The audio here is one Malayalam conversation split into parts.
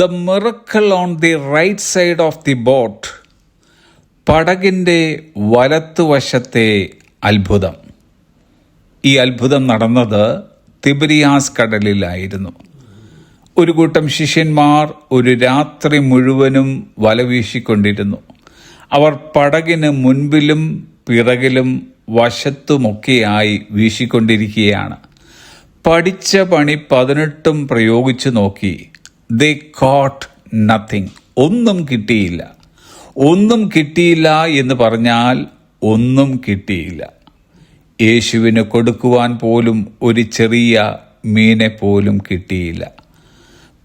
The miracle on the right side of the boat പടകിന്റെ വലത്തുവശത്തെ അത്ഭുതം. ഈ അത്ഭുതം നടന്നത് തിബിരിയാസ് കടലിലായിരുന്നു. ഒരു കൂട്ടം ശിഷ്യന്മാർ ഒരു രാത്രി മുഴുവനും വല വീശിക്കൊണ്ടിരുന്നു. അവർ പടകിന് മുൻപിലും പിറകിലും വശത്തുമൊക്കെയായി വീശിക്കൊണ്ടിരിക്കുകയാണ്. പഠിച്ച പണി പതിനെട്ടും പ്രയോഗിച്ചു നോക്കി. ദേ കോട്ട് നത്തിങ് ഒന്നും കിട്ടിയില്ല. ഒന്നും കിട്ടിയില്ല എന്ന് പറഞ്ഞാൽ ഒന്നും കിട്ടിയില്ല. യേശുവിന് കൊടുക്കുവാൻ പോലും ഒരു ചെറിയ മീനെ പോലും കിട്ടിയില്ല.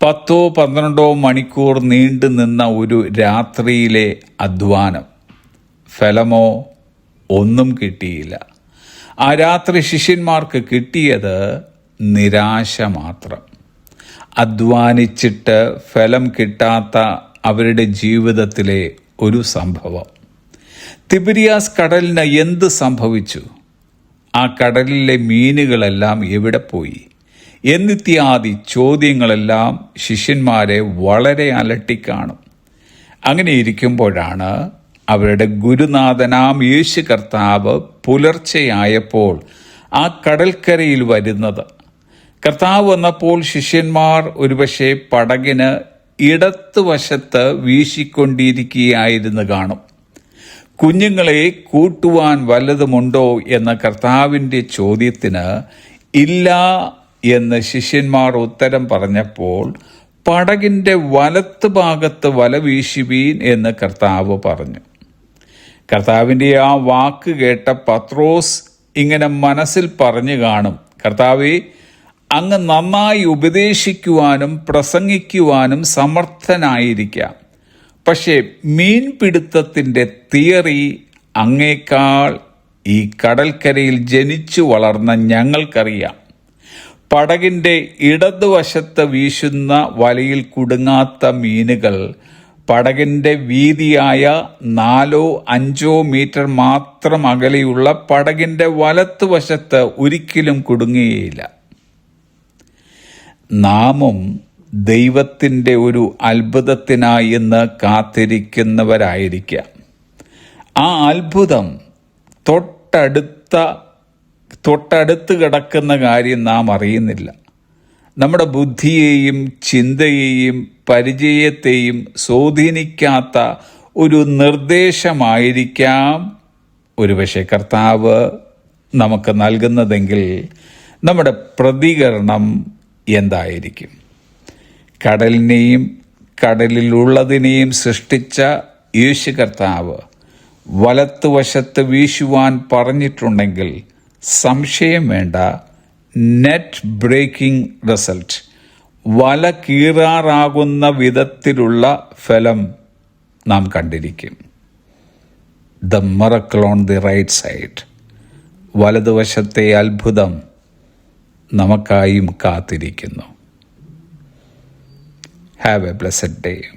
പത്തോ പന്ത്രണ്ടോ മണിക്കൂർ നീണ്ടു നിന്ന ഒരു രാത്രിയിലെ അധ്വാനം. ഫലമോ ഒന്നും കിട്ടിയില്ല. ആ രാത്രി ശിഷ്യന്മാർക്ക് കിട്ടിയത് നിരാശ മാത്രം. അധ്വാനിച്ചിട്ട് ഫലം കിട്ടാത്ത അവരുടെ ജീവിതത്തിലെ ഒരു സംഭവം. തിബിരിയാസ് കടലിന് എന്ത് സംഭവിച്ചു? ആ കടലിലെ മീനുകളെല്ലാം എവിടെ പോയി? എന്നിത്യാദി ചോദ്യങ്ങളെല്ലാം ശിഷ്യന്മാരെ വളരെ അലട്ടിക്കാണും. അങ്ങനെ ഇരിക്കുമ്പോഴാണ് അവരുടെ ഗുരുനാഥനാം യേശു കർത്താവ് പുലർച്ചെയായപ്പോൾ ആ കടൽക്കരയിൽ വരുന്നത്. കർത്താവ് വന്നപ്പോൾ ശിഷ്യന്മാർ ഒരുപക്ഷെ പടകിന് ഇടത്തുവശത്ത് വീശിക്കൊണ്ടിരിക്കുകയായിരുന്നു കാണും. കുഞ്ഞുങ്ങളെ കൂട്ടുവാൻ വല്ലതുമുണ്ടോ എന്ന കർത്താവിന്റെ ചോദ്യത്തിന് ഇല്ല എന്ന് ശിഷ്യന്മാർ ഉത്തരം പറഞ്ഞപ്പോൾ പടകിന്റെ വലത്ത് ഭാഗത്ത് വല വീശുവീൻ എന്ന് കർത്താവ് പറഞ്ഞു. കർത്താവിന്റെ ആ വാക്ക് കേട്ട പത്രോസ് ഇങ്ങനെ മനസ്സിൽ പറഞ്ഞു കാണും. കർത്താവെ അങ്ങ് നന്നായി ഉപദേശിക്കുവാനും പ്രസംഗിക്കുവാനും സമർത്ഥനായിരിക്കാം. പക്ഷേ മീൻപിടുത്തത്തിന്റെ തിയറി അങ്ങേക്കാൾ ഈ കടൽക്കരയിൽ ജനിച്ചു വളർന്ന ഞങ്ങൾക്കറിയാം. പടകിന്റെ ഇടതുവശത്ത് വീശുന്ന വലയിൽ കുടുങ്ങാത്ത മീനുകൾ പടകിന്റെ വീതിയായ നാലോ അഞ്ചോ മീറ്റർ മാത്രം അകലെയുള്ള പടകിന്റെ വലത്തുവശത്ത് ഒരിക്കലും കുടുങ്ങുകയില്ല. നാമും ദൈവത്തിന്റെ ഒരു അത്ഭുതത്തിനായി എന്ന് കാത്തിരിക്കുന്നവരായിരിക്കാം. ആ അത്ഭുതം തൊട്ടടുത്ത തൊട്ടടുത്ത് കിടക്കുന്ന കാര്യം നാം അറിയുന്നില്ല. നമ്മുടെ ബുദ്ധിയെയും ചിന്തയെയും പരിചയത്തെയും സ്വാധീനിക്കാത്ത ഒരു നിർദ്ദേശമായിരിക്കാം ഒരുപക്ഷെ കർത്താവ് നമുക്ക് നൽകുന്നതെങ്കിൽ നമ്മുടെ പ്രതികരണം എന്തായിരിക്കും? കടലിനെയും കടലിലുള്ളതിനെയും സൃഷ്ടിച്ച യേശു കർത്താവ് വലത്തുവശത്ത് വീശുവാൻ പറഞ്ഞിട്ടുണ്ടെങ്കിൽ സംശയം വേണ്ട. നെറ്റ് ബ്രേക്കിംഗ് റിസൾട്ട് വല കീറാറാകുന്ന വിധത്തിലുള്ള ഫലം നാം കണ്ടിരിക്കും. The miracle on the right side വലതുവശത്തെ അത്ഭുതം നമുക്കായും കാത്തിരിക്കുന്നു. Have A blessed day